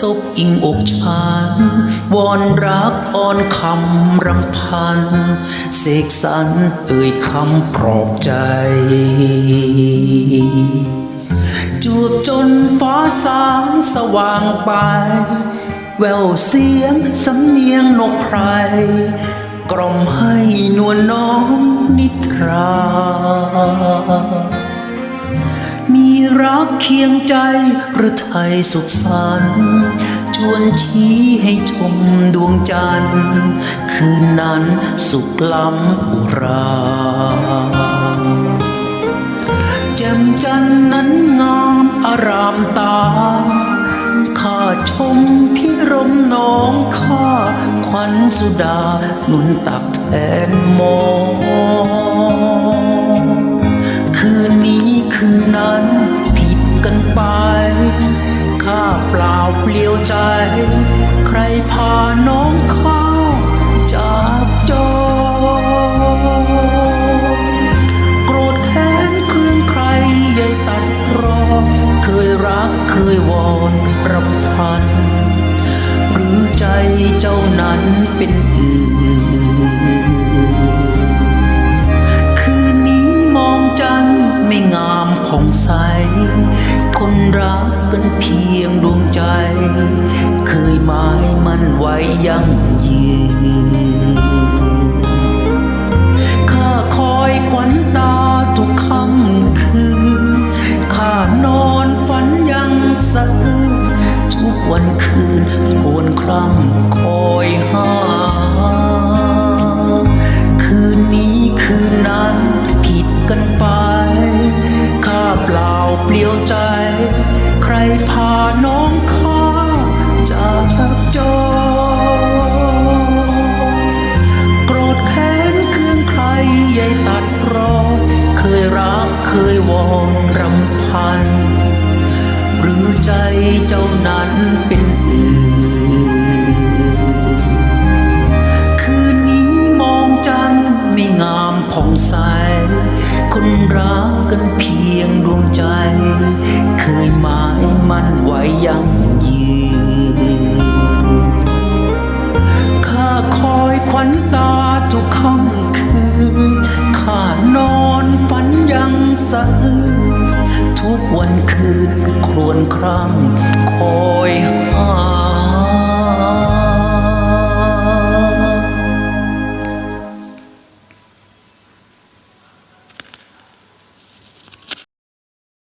ศพอิงอกฉันวอนรักอ่อนคำรำพัน เสกสรรเอ่ยคำปลอบใจจวบจนฟ้าสางสว่างไป แววเสียงสำเนียงนกไพรกล่อมให้นวลน้อมนิทรา เคียงใจหรือไทยสุขสันต์ชวนชี้ให้ชมดวงจันทร์คืนนั้นสุขล้ำอุราแจ่มจันทร์นั้นงามอารามตาข้าชมพิรมน้องข้า ขวัญสุดาหนุนตักแทนมอง เปล่าเปลี่ยวใจ ใครพาน้องเข้าจากจอโกรธแค้นเครื่องใครใหญ่ตัดรอ เคยรักเคยวอนรำพัน หรือใจเจ้านั้นเป็น กันเพียงดวงใจ เคยหมายมันไว้ยั่งยืนข้าคอยขวัญตาทุกค่ำคืนข้านอนฝันยังสะอื้นทุกวันคืนโอนครั่งคอยหา คืนนี้คืนนั้นผิดกันไปข้าเปล่าเปลี่ยวใจ ดร้อเคยรักเคยวอนรำพัน หรือใจเจ้านั้นเป็นอื่น คืนนี้มองจันทร์ไม่งามผ่องใส คนรักกันเพียงดวงใจ เคยหมายมันไว้ยั่งยืน สะอื้นทุกวันคืนครวนคราง